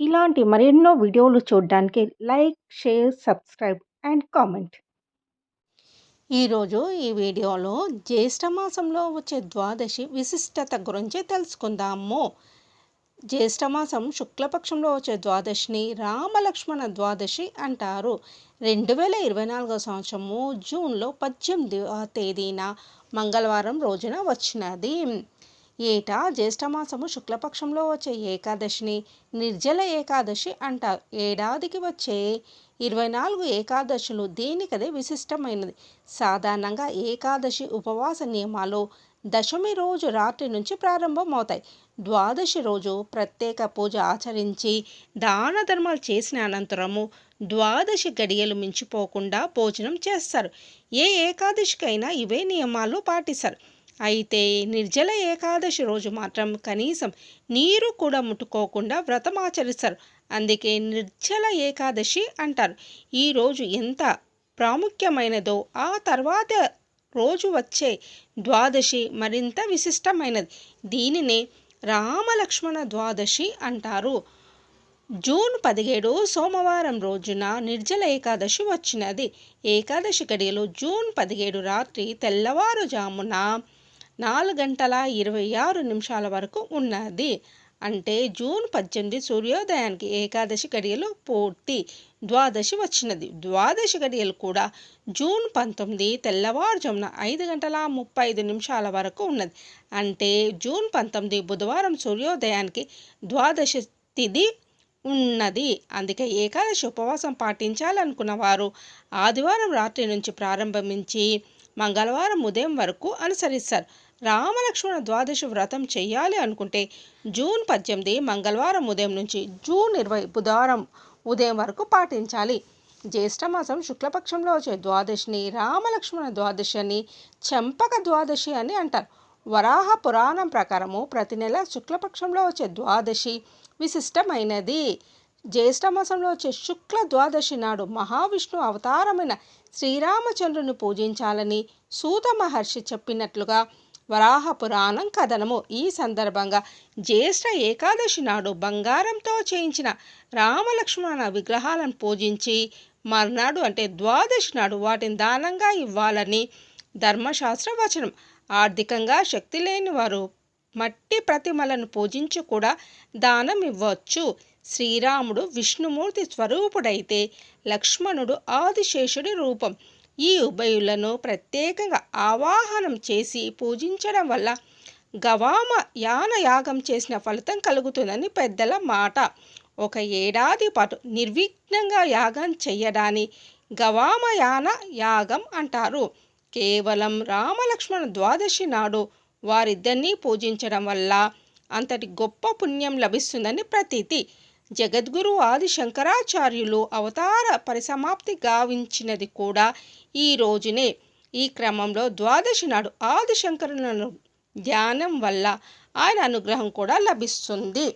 ఇలాంటి మరెన్నో వీడియోలు చూడడానికి like, share, subscribe and comment. ఈరోజు ఈ వీడియోలో జ్యేష్ఠమాసంలో వచ్చే ద్వాదశి విశిష్టత గురించి తెలుసుకుందాము. జ్యేష్ఠమాసం శుక్లపక్షంలో వచ్చే ద్వాదశిని రామలక్ష్మణ ద్వాదశి అంటారు. రెండు వేల ఇరవై నాలుగో సంవత్సరము జూన్లో పద్దెనిమిదవ తేదీన మంగళవారం రోజున వచ్చినది. ఏటా జ్యేష్ఠమాసము శుక్లపక్షంలో వచ్చే ఏకాదశిని నిర్జల ఏకాదశి అంటారు. ఏడాదికి వచ్చే ఇరవై నాలుగు ఏకాదశులు దేనికదే విశిష్టమైనది. సాధారణంగా ఏకాదశి ఉపవాస నియమాలు దశమి రోజు రాత్రి నుంచి ప్రారంభమవుతాయి. ద్వాదశి రోజు ప్రత్యేక పూజ ఆచరించి దాన ధర్మాలు చేసిన అనంతరము ద్వాదశి గడియలు మించిపోకుండా భోజనం చేస్తారు. ఏ ఏకాదశికైనా ఇవే నియమాలు పాటిస్తారు. అయితే నిర్జల ఏకాదశి రోజు మాత్రం కనీసం నీరు కూడా ముట్టుకోకుండా వ్రతం ఆచరిస్తారు. అందుకే నిర్జల ఏకాదశి అంటారు. ఈరోజు ఎంత ప్రాముఖ్యమైనదో ఆ తర్వాత రోజు వచ్చే ద్వాదశి మరింత విశిష్టమైనది. దీనిని రామలక్ష్మణ ద్వాదశి అంటారు. జూన్ పదిహేడు సోమవారం రోజున నిర్జల ఏకాదశి వచ్చినది. ఏకాదశి గడియలో జూన్ పదిహేడు రాత్రి తెల్లవారుజామున నాలుగు గంటల ఇరవై ఆరు నిమిషాల వరకు ఉన్నది. అంటే జూన్ పద్దెనిమిది సూర్యోదయానికి ఏకాదశి గడియలు పూర్తి ద్వాదశి వచ్చినది. ద్వాదశి గడియలు కూడా జూన్ పంతొమ్మిది తెల్లవారుజామున ఐదు గంటల ముప్పై ఐదు నిమిషాల వరకు ఉన్నది. అంటే జూన్ పంతొమ్మిది బుధవారం సూర్యోదయానికి ద్వాదశి తిథి ఉన్నది. అందుకే ఏకాదశి ఉపవాసం పాటించాలనుకున్న వారు ఆదివారం రాత్రి నుంచి ప్రారంభించి మంగళవారం ఉదయం వరకు అనుసరిస్తారు. రామలక్ష్మణ ద్వాదశి వ్రతం చేయాలి అనుకుంటే జూన్ పద్దెనిమిది మంగళవారం ఉదయం నుంచి జూన్ ఇరవై బుధవారం ఉదయం వరకు పాటించాలి. జ్యేష్ఠమాసం శుక్లపక్షంలో వచ్చే ద్వాదశిని రామలక్ష్మణ ద్వాదశి అని చెంపక ద్వాదశి అని అంటారు. వరాహ పురాణం ప్రకారము ప్రతి నెల శుక్లపక్షంలో వచ్చే ద్వాదశి విశిష్టమైనది. జ్యేష్ఠమాసంలో వచ్చే శుక్ల ద్వాదశి నాడు మహావిష్ణు అవతారమైన శ్రీరామచంద్రుని పూజించాలని సూత మహర్షి చెప్పినట్లుగా వరాహ పురాణం కథనము. ఈ సందర్భంగా జ్యేష్ఠ ఏకాదశి నాడు బంగారంతో చేయించిన రామలక్ష్మణ విగ్రహాలను పూజించి మర్నాడు అంటే ద్వాదశి నాడు వాటిని దానంగా ఇవ్వాలని ధర్మశాస్త్ర వచనం. ఆర్థికంగా శక్తి లేని వారు మట్టి ప్రతిమలను పూజించి కూడా దానం ఇవ్వచ్చు. శ్రీరాముడు విష్ణుమూర్తి స్వరూపుడైతే లక్ష్మణుడు ఆదిశేషుడి రూపం. ఈ ఉభయులను ప్రత్యేకంగా ఆవాహనం చేసి పూజించడం వల్ల గవామ యాన యాగం చేసిన ఫలితం కలుగుతుందని పెద్దల మాట. ఒక ఏడాది పాటు నిర్విఘ్నంగా యాగం చేయడాన్ని గవామయాన యాగం అంటారు. కేవలం రామలక్ష్మణ ద్వాదశి నాడు వారిద్దరినీ పూజించడం వల్ల అంతటి గొప్ప పుణ్యం లభిస్తుందని ప్రతీతి. జగద్గురు ఆది శంకరాచార్యులు అవతార పరిసమాప్తి గావించినది కూడా ఈ రోజునే. ఈ క్రమంలో ద్వాదశి నాడు ఆదిశంకరులను ధ్యానం వల్ల ఆయన అనుగ్రహం కూడా లభిస్తుంది.